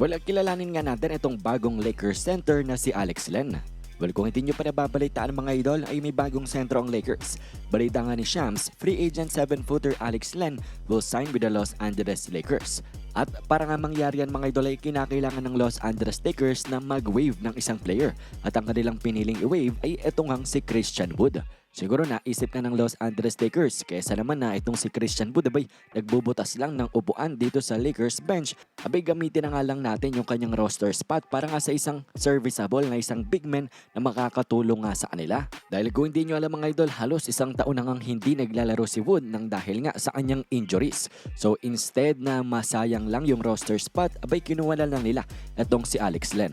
Well, kilalanin nga natin itong bagong Lakers center na si Alex Len. Well, kung hindi nyo pa nababalitaan mga idol, ay may bagong sentro ang Lakers. Balita nga ni Shams, free agent 7-footer Alex Len will sign with the Los Angeles Lakers. At para nga mangyari yan mga idol ay kinakailangan ng Los Angeles Lakers na mag-wave ng isang player. At ang kanilang piniling i-wave ay etong ang si Christian Wood. Siguro naisip na ng Los Angeles Lakers kesa naman na itong si Christian Wood abay nagbubutas lang ng upuan dito sa Lakers bench abay gamitin na nga lang natin yung kanyang roster spot para nga sa isang serviceable na isang big man na makakatulong nga sa kanila. Dahil kung hindi nyo alam mga idol, halos isang taon na ngang hindi naglalaro si Wood nang dahil nga sa kanyang injuries. So instead na masayang lang yung roster spot, abay kinuha na lang nila itong si Alex Len.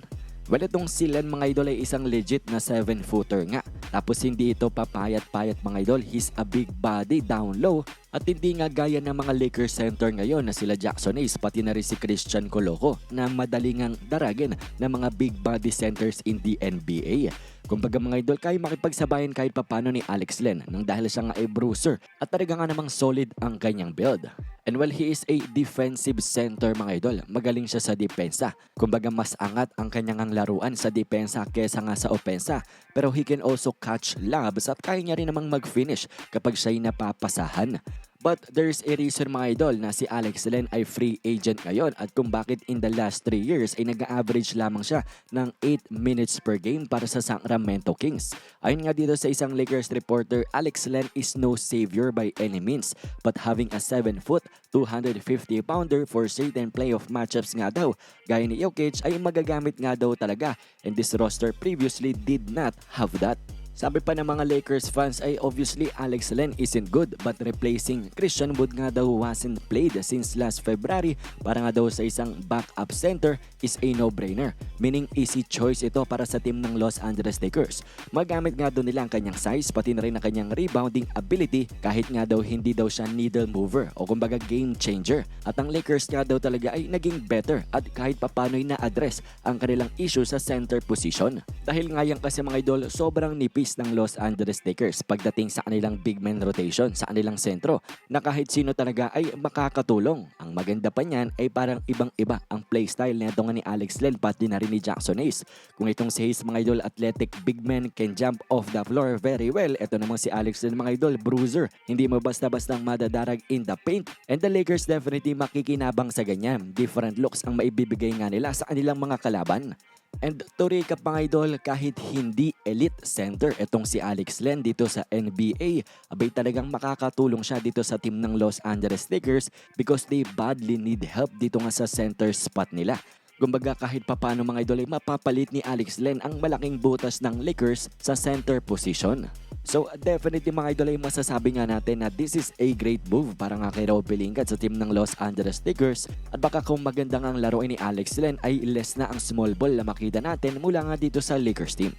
Well, itong si Len mga idol ay isang legit na 7-footer nga. Tapos hindi ito papayat-payat mga idol. He's a big body down low. At hindi nga gaya ng mga Lakers center ngayon na sila Jackson Ace pati na rin si Christian Coloco na madaling ang daragin ng mga big body centers in the NBA. Kumbaga mga idol, kaya makipagsabayan kahit papano ni Alex Len nang dahil siya nga ay bruiser at talaga nga namang solid ang kanyang build. And while he is a defensive center mga idol, magaling siya sa depensa. Kumbaga mas angat ang kanyang laruan sa depensa kesa nga sa opensa. Pero he can also catch lobs at kaya niya rin namang mag-finish kapag siya'y napapasahan. But there's a reason mga idol na si Alex Len ay free agent ngayon at kung bakit in the last 3 years ay nag-average lamang siya ng 8 minutes per game para sa Sacramento Kings. Ayon nga dito sa isang Lakers reporter, Alex Len is no savior by any means but having a 7 foot, 250 pounder for certain playoff matchups nga daw. Gaya ni Jokic ay magagamit nga daw talaga and this roster previously did not have that. Sabi pa ng mga Lakers fans ay obviously Alex Len isn't good but replacing Christian Wood nga daw wasn't played since last February para nga daw sa isang backup center is a no-brainer. Meaning easy choice ito para sa team ng Los Angeles Lakers. Magamit nga daw nila ang kanyang size pati na rin ang kanyang rebounding ability kahit nga daw hindi daw siya needle mover o kumbaga game changer. At ang Lakers nga daw talaga ay naging better at kahit papano'y na-address ang kanilang issue sa center position. Dahil nga yan kasi mga idol, sobrang nipis ng Los Angeles Lakers pagdating sa kanilang big man rotation sa kanilang sentro na kahit sino talaga ay makakatulong. Ang maganda pa niyan ay parang ibang-iba ang playstyle nito nga ni Alex Len pati na rin ni Jackson Hayes. Kung itong si Hayes mga idol athletic big man can jump off the floor very well. Ito namang si Alex Len mga idol bruiser. Hindi mo basta-bastang madadarag in the paint. And the Lakers definitely makikinabang sa ganyan. Different looks ang maibibigay nga nila sa kanilang mga kalaban. And to recap mga idol, kahit hindi elite center itong si Alex Len dito sa NBA, abay talagang makakatulong siya dito sa team ng Los Angeles Lakers because they badly need help dito nga sa center spot nila. Kumbaga kahit papano mga idol ay mapapalit ni Alex Len ang malaking butas ng Lakers sa center position. So definitely mga idol ay masasabi nga natin na this is a great move para nga kay Rob Pelinka sa team ng Los Angeles Lakers at baka kung maganda nga ang laruin ni Alex Len ay less na ang small ball na makita natin mula nga dito sa Lakers team.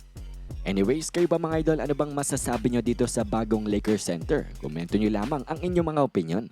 Anyways, kayo ba mga idol, ano bang masasabi nyo dito sa bagong Lakers Center? Komento nyo lamang ang inyong mga opinion.